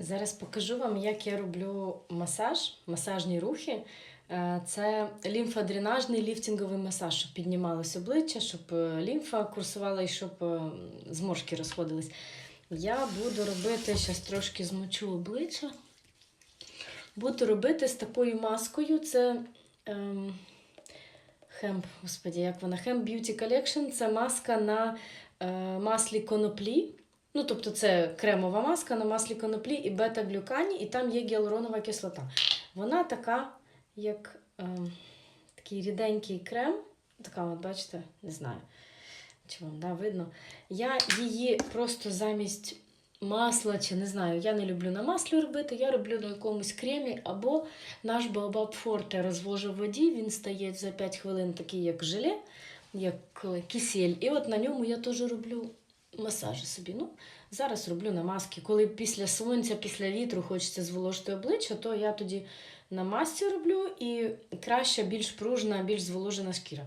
Зараз покажу вам, як я роблю масаж, масажні рухи. Е, Це лімфодренажний ліфтинговий масаж, щоб піднімалось обличчя, щоб е, лімфа курсувала і щоб е, зморшки розходились. Я буду робити, зараз трошки змочу обличчя. Буду робити з такою маскою. Це ем, Hemp, господі, як вона? Hemp Beauty Collection. Це маска на е, маслі коноплі. Ну, тобто це кремова маска на маслі коноплі і бета-глюкані, і там є гіалуронова кислота. Вона така, як е, такий ріденький крем. Така, от, бачите, не знаю, чи вам да, видно. Я її просто замість масла, чи не знаю, я не люблю на маслі робити, я роблю на якомусь кремі, або наш Baobab Forte розвожу в воді, він стає за 5 хвилин такий, як желе, як кисель. І от на ньому я теж роблю масажі собі. Ну, зараз роблю на маски. Коли після сонця, після вітру хочеться зволожити обличчя, то я тоді на масці роблю і краща, більш пружна, більш зволожена шкіра.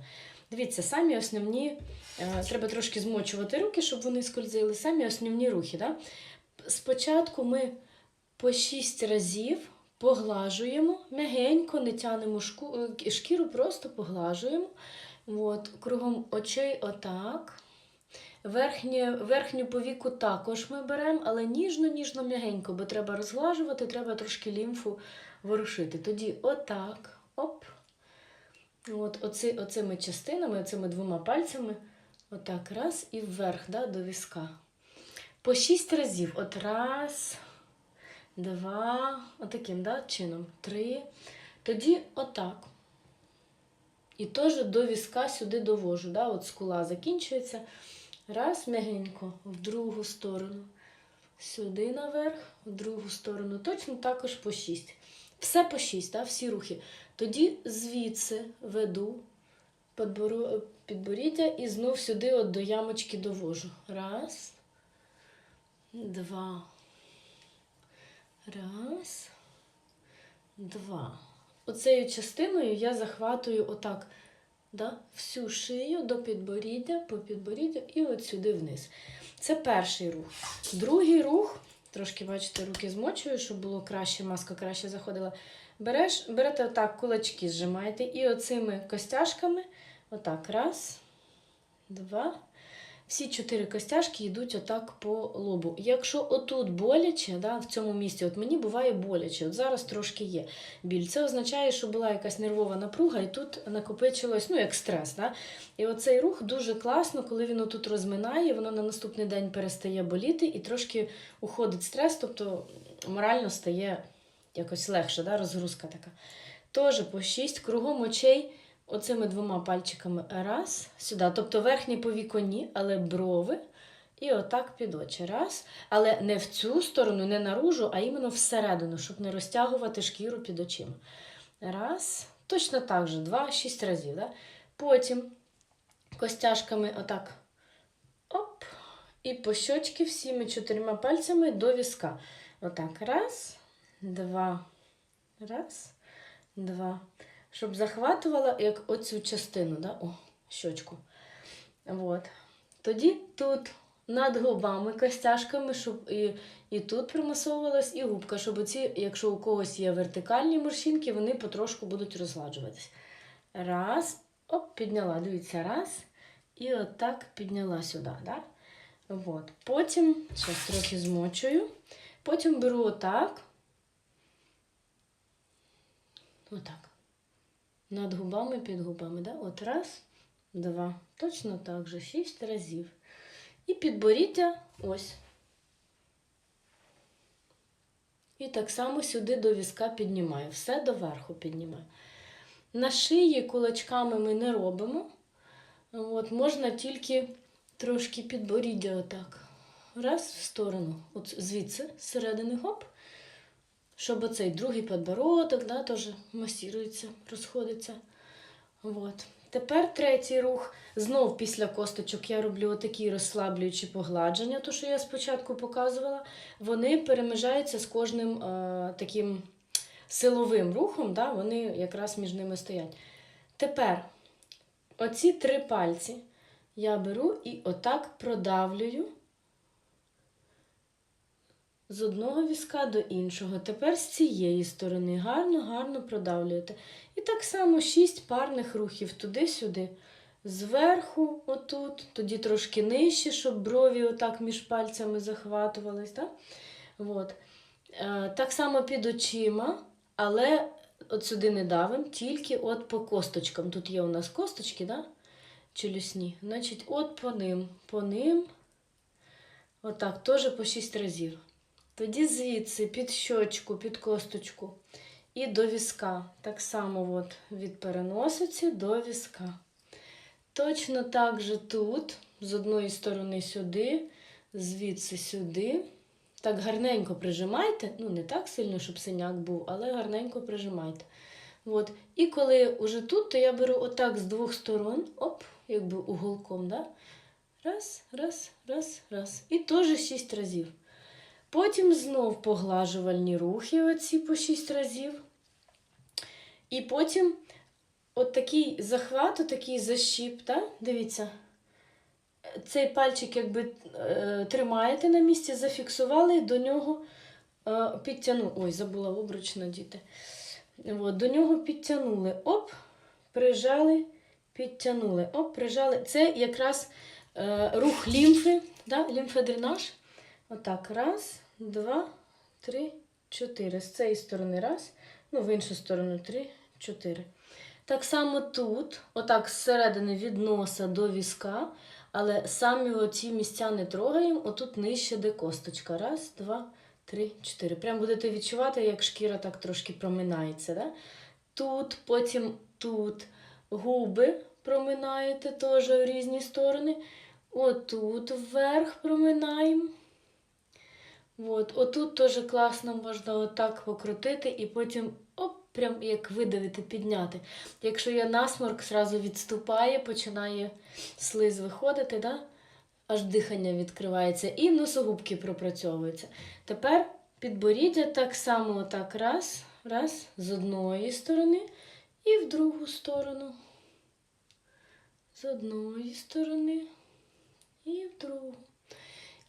Дивіться, самі основні, е, треба трошки змочувати руки, щоб вони скользили. Самі основні рухи. Да? Спочатку ми по 6 разів поглажуємо, м'ягенько, не тянемо шку, е, шкіру, просто поглажуємо. От, кругом очей отак. Верхнє, верхню повіку також ми беремо, але ніжно-ніжно м'ягенько, бо треба розглажувати, треба трошки лімфу ворушити. Тоді отак, оп. От, оці, оцими частинами, оцими двома пальцями, отак, раз і вверх да, до візка. По шість разів. От раз, два, отаким да, чином. Три. Тоді отак. І теж до візка сюди довожу. Да? От скула закінчується. Раз, м'ягенько, в другу сторону. Сюди наверх, в другу сторону. Точно також по 6. Все по 6, да? всі рухи. Тоді звідси веду підборіддя і знов сюди от до ямочки довожу. Раз, два. Раз, два. Оцею частиною я захватую отак да, всю шию до підборіддя, по підборіддю і от сюди вниз. Це перший рух. Другий рух, трошки, бачите, руки змочую, щоб було краще, маска краще заходила. Береш, берете отак, кулачки зжимаєте, і оцими костяшками, отак, раз, два. Всі чотири костяшки йдуть отак по лобу. Якщо отут боляче, да, в цьому місці, от мені буває боляче, от зараз трошки є біль. Це означає, що була якась нервова напруга, і тут накопичилось, ну, як стрес. Да? І оцей рух дуже класно, коли він отут розминає, воно на наступний день перестає боліти і трошки уходить стрес, тобто морально стає якось легше, да? розгрузка така. Теж по 6 кругом очей. Оцими двома пальчиками раз, сюди. Тобто верхні повіконі, але брови. І отак під очі. Раз. Але не в цю сторону, не наружу, а іменно всередину, щоб не розтягувати шкіру під очима. Раз. Точно так же, два, шість разів. Да? Потім костяшками отак. Оп. І по щочки всіми чотирма пальцями до віска. Отак. Раз, два. Раз, два щоб захватувала як оцю частину, да? О, щочку. От. Тоді тут над губами костяшками, щоб і, і тут примасовувалась, і губка, щоб оці, якщо у когось є вертикальні морщинки, вони потрошку будуть розгладжуватись. Раз, оп, підняла. Дивіться, раз. І отак підняла сюди. Да? От. Потім, зараз трохи змочую. Потім беру отак. Отак над губами, під губами. Да? От раз, два. Точно так же, шість разів. І підборіддя ось. І так само сюди до візка піднімаю. Все доверху піднімаю. На шиї кулачками ми не робимо. От, Можна тільки трошки підборіддя отак. Раз в сторону. От звідси, зсередини гоп щоб оцей другий подбородок да, теж масірується, розходиться. От. Тепер третій рух. Знов після косточок я роблю отакі розслаблюючі погладження, то, що я спочатку показувала, вони перемежаються з кожним е, таким силовим рухом, да, вони якраз між ними стоять. Тепер оці три пальці я беру і отак продавлюю з одного візка до іншого. Тепер з цієї сторони гарно, гарно продавлюєте. І так само шість парних рухів туди-сюди. Зверху, отут, тоді трошки нижче, щоб брові отак між пальцями захватувались. Так? От. Е, так само під очима, але от сюди не давим, тільки от по косточкам. Тут є у нас косточки, да? челюсні. Значить, от по ним, по ним. Отак, теж по 6 разів. Тоді звідси під щочку, під косточку і до візка. Так само от, від переносиці до візка. Точно так же тут, з одної сторони сюди, звідси сюди. Так гарненько прижимайте. Ну, не так сильно, щоб синяк був, але гарненько прижимайте. От. І коли вже тут, то я беру отак з двох сторон, оп, якби уголком, да? Раз, раз, раз, раз. І теж шість разів. Потім знов поглажувальні рухи, оці по шість разів. І потім от такий захват, от такий защіп, да? дивіться. Цей пальчик якби е, тримаєте на місці, зафіксували, до нього е, підтягнули. Ой, забула обруч надіти. От, до нього підтягнули. Оп, прижали, підтягнули. Оп, прижали. Це якраз е, рух лімфи, да? лімфодренаж. Отак. Раз, два, три, чотири. З цієї сторони раз. Ну, в іншу сторону три, чотири. Так само тут, отак зсередини від носа до візка, але самі оці місця не трогаємо, отут нижче де косточка. Раз, два, три, чотири. Прям будете відчувати, як шкіра так трошки проминається. Да? Тут, потім тут губи проминаєте теж в різні сторони. Отут вверх проминаємо. От, отут теж класно можна отак покрутити і потім оп, прям як видавити, підняти. Якщо є насморк, зразу відступає, починає слиз виходити, да? аж дихання відкривається і носогубки пропрацьовуються. Тепер підборіддя так само отак раз, раз, з одної сторони і в другу сторону. З одної сторони і в другу.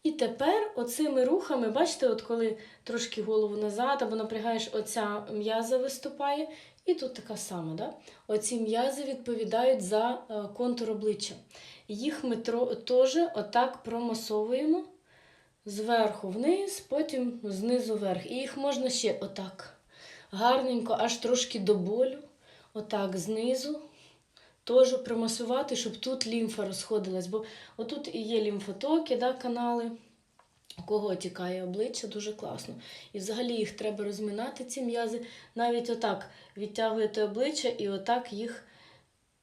І тепер оцими рухами, бачите, от коли трошки голову назад, або напрягаєш, оця м'яза виступає, і тут така сама. Да? Оці м'язи відповідають за е, контур обличчя. Їх ми теж отак промасовуємо зверху вниз, потім знизу вверх. І їх можна ще отак гарненько, аж трошки до болю, отак знизу. Теж промасувати, щоб тут лімфа розходилась. Бо отут і є лімфотоки, да, канали, у кого тікає обличчя, дуже класно. І взагалі їх треба розминати, ці м'язи. Навіть отак відтягуєте обличчя і отак їх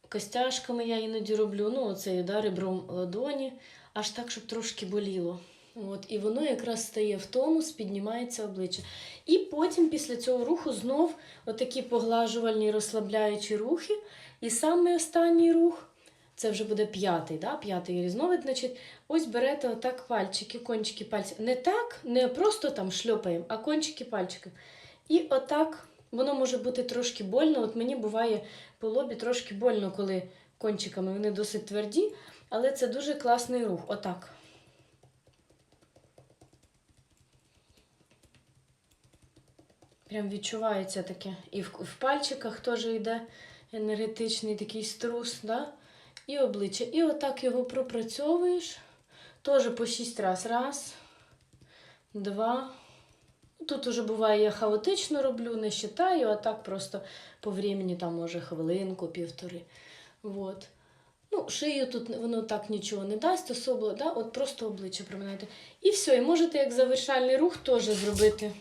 костяшками я іноді роблю. Ну, оцею да, ребром ладоні, аж так, щоб трошки боліло. От, і воно якраз стає в тонус, піднімається обличчя. І потім після цього руху знов отакі поглажувальні розслабляючі рухи. І саме останній рух, це вже буде п'ятий, да? п'ятий різновид. Значить, ось берете отак пальчики, кончики пальців. Не так, не просто там шльопаємо, а кончики пальчиків. І отак воно може бути трошки больно. От мені буває по лобі трошки больно, коли кончиками вони досить тверді, але це дуже класний рух. Отак. Прям відчувається таке. І в, в пальчиках теж йде енергетичний такий струс, да? і обличчя. І отак його пропрацьовуєш. Теж по 6 раз. Раз, два. Тут уже буває, я хаотично роблю, не считаю, а так просто по времени, там, може, хвилинку, півтори. Вот. Ну, шию тут воно так нічого не дасть, особливо, да? от просто обличчя проминаєте. І все, і можете як завершальний рух теж зробити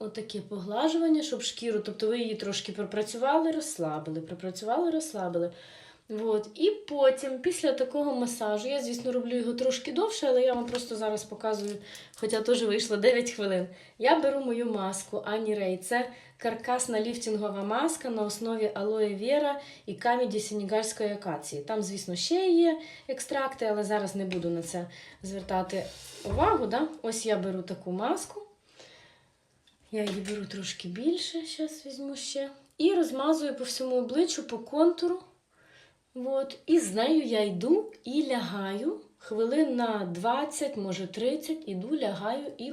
отаке поглажування, щоб шкіру, тобто ви її трошки пропрацювали, розслабили, пропрацювали, розслабили. От. І потім, після такого масажу, я, звісно, роблю його трошки довше, але я вам просто зараз показую, хоча теж вийшло 9 хвилин. Я беру мою маску Ані Рей. Це каркасна ліфтингова маска на основі алоє вера і каміді сенегальської акації. Там, звісно, ще є екстракти, але зараз не буду на це звертати увагу. Да? Ось я беру таку маску. Я її беру трошки більше, зараз візьму ще. І розмазую по всьому обличчю, по контуру. От. І з нею я йду і лягаю хвилин на 20, може 30, іду, лягаю і